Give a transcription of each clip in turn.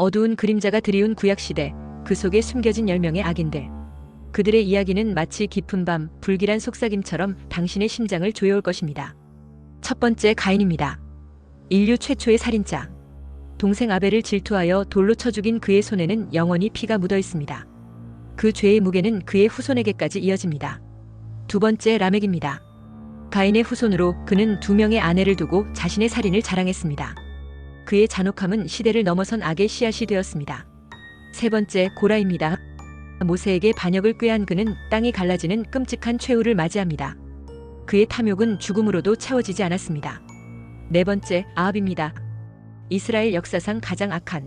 어두운 그림자가 드리운 구약시대, 그 속에 숨겨진 10명의 악인들. 그들의 이야기는 마치 깊은 밤, 불길한 속삭임처럼 당신의 심장을 조여올 것입니다. 첫 번째 가인입니다. 인류 최초의 살인자. 동생 아벨을 질투하여 돌로 쳐 죽인 그의 손에는 영원히 피가 묻어 있습니다. 그 죄의 무게는 그의 후손에게까지 이어집니다. 두 번째 라멕입니다. 가인의 후손으로 그는 두 명의 아내를 두고 자신의 살인을 자랑했습니다. 그의 잔혹함은 시대를 넘어선 악의 씨앗이 되었습니다. 세 번째 고라입니다. 모세에게 반역을 꾀한 그는 땅이 갈라지는 끔찍한 최후를 맞이합니다. 그의 탐욕은 죽음으로도 채워지지 않았습니다. 네 번째 아합입니다. 이스라엘 역사상 가장 악한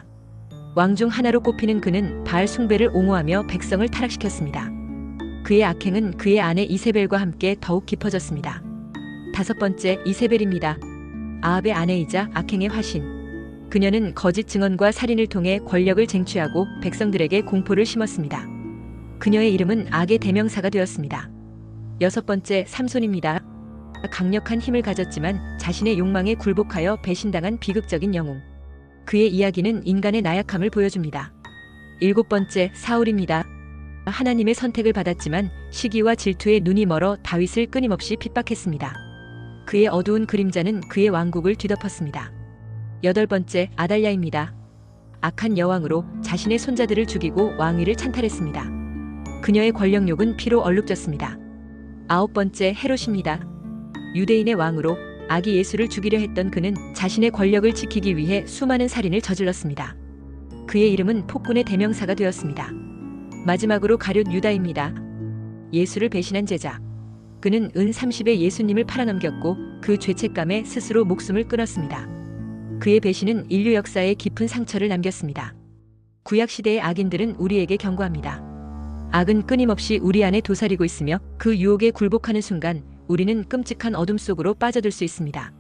왕 중 하나로 꼽히는 그는 바알 숭배를 옹호하며 백성을 타락시켰습니다. 그의 악행은 그의 아내 이세벨과 함께 더욱 깊어졌습니다. 다섯 번째 이세벨입니다. 아합의 아내이자 악행의 화신. 그녀는 거짓 증언과 살인을 통해 권력을 쟁취하고 백성들에게 공포를 심었습니다. 그녀의 이름은 악의 대명사가 되었습니다. 여섯 번째 삼손입니다. 강력한 힘을 가졌지만 자신의 욕망에 굴복하여 배신당한 비극적인 영웅. 그의 이야기는 인간의 나약함을 보여줍니다. 일곱 번째 사울입니다. 하나님의 선택을 받았지만 시기와 질투에 눈이 멀어 다윗을 끊임없이 핍박했습니다. 그의 어두운 그림자는 그의 왕국을 뒤덮었습니다. 여덟 번째 아달랴입니다. 악한 여왕으로 자신의 손자들을 죽이고 왕위를 찬탈했습니다. 그녀의 권력욕은 피로 얼룩졌습니다. 아홉 번째 헤롯입니다. 유대인의 왕으로 아기 예수를 죽이려 했던 그는 자신의 권력을 지키기 위해 수많은 살인을 저질렀습니다. 그의 이름은 폭군의 대명사가 되었습니다. 마지막으로 가룟 유다입니다. 예수를 배신한 제자. 그는 은 30에 예수님을 팔아넘겼고 그 죄책감에 스스로 목숨을 끊었습니다. 그의 배신은 인류 역사에 깊은 상처를 남겼습니다. 구약 시대의 악인들은 우리에게 경고합니다. 악은 끊임없이 우리 안에 도사리고 있으며 그 유혹에 굴복하는 순간 우리는 끔찍한 어둠 속으로 빠져들 수 있습니다.